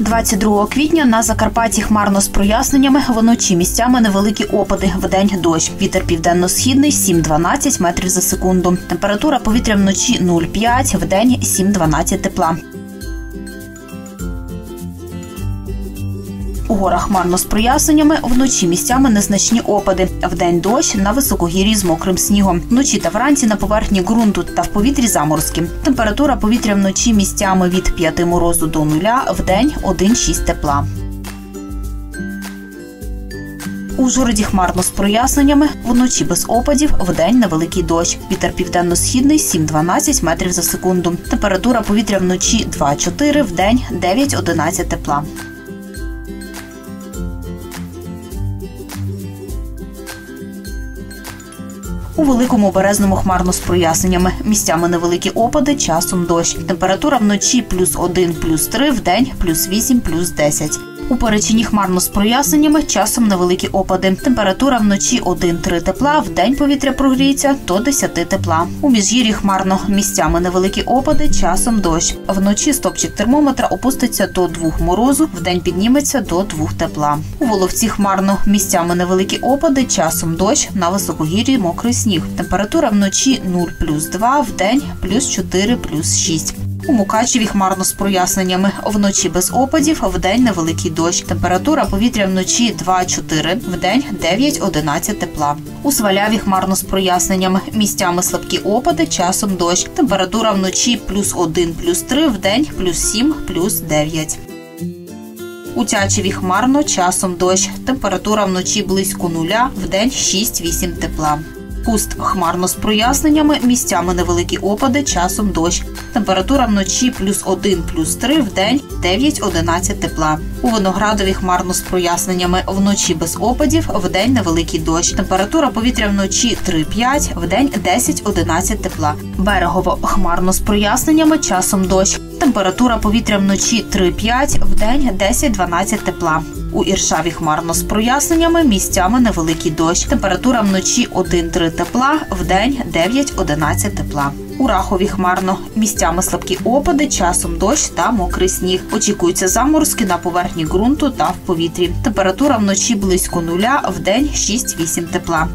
22 квітня на Закарпатті хмарно з проясненнями. Вночі місцями невеликі опади. Вдень дощ. Вітер південно-східний 7-12 метрів за секунду. Температура повітря вночі 0,5, вдень 7-12 тепла. У горах хмарно з проясненнями, вночі місцями незначні опади. Вдень дощ на високогір'ї з мокрим снігом. Вночі та вранці на поверхні ґрунту та в повітрі заморозки. Температура повітря вночі місцями від 5 морозу до нуля, вдень 1,6 тепла. У Ужгороді хмарно з проясненнями, вночі без опадів, вдень невеликий дощ. Вітер південно-східний 7-12 метрів за секунду. Температура повітря вночі 2-4, вдень 9-11 тепла. У великому березному хмарно з проясненнями. Місцями невеликі опади, часом дощ. Температура вночі плюс 1, плюс 3, день плюс 8, плюс 10. У перечині хмарно з проясненнями, часом невеликі опади. Температура вночі 1-3 тепла, вдень повітря прогріється до 10 тепла. У міжгір'ї хмарно місцями невеликі опади, часом дощ. Вночі стопчик термометра опуститься до 2 морозу, вдень підніметься до 2 тепла. У Воловці хмарно місцями невеликі опади, часом дощ, на високогір'ї мокрий сніг. Температура вночі 0 плюс 2, вдень плюс 4 плюс 6. У Мукачеві хмарно з проясненнями. Вночі без опадів, вдень невеликий дощ. Температура повітря вночі 2-4, вдень 9-11 тепла. У Сваляві хмарно з проясненнями. Місцями слабкі опади, часом дощ. Температура вночі плюс 1, плюс 3, вдень плюс 7, плюс 9. У Тячеві хмарно, часом дощ. Температура вночі близько нуля, вдень 6-8 тепла. Пуст хмарно з проясненнями, місцями невеликі опади, часом дощ. Температура вночі плюс 1, плюс 3, вдень 9-11 тепла. У Виноградові хмарно з проясненнями, вночі без опадів, вдень невеликий дощ. Температура повітря вночі 3-5, вдень 10-11 тепла. Берегово хмарно з проясненнями, часом дощ. Температура повітря вночі 3-5, вдень 10-12 тепла. У Іршаві хмарно з проясненнями, місцями невеликий дощ. Температура вночі 1-3 тепла, вдень 9-11 тепла. У Рахові хмарно, місцями слабкі опади, часом дощ та мокрий сніг. Очікуються заморозки на поверхні ґрунту та в повітрі. Температура вночі близько нуля, вдень 6-8 тепла.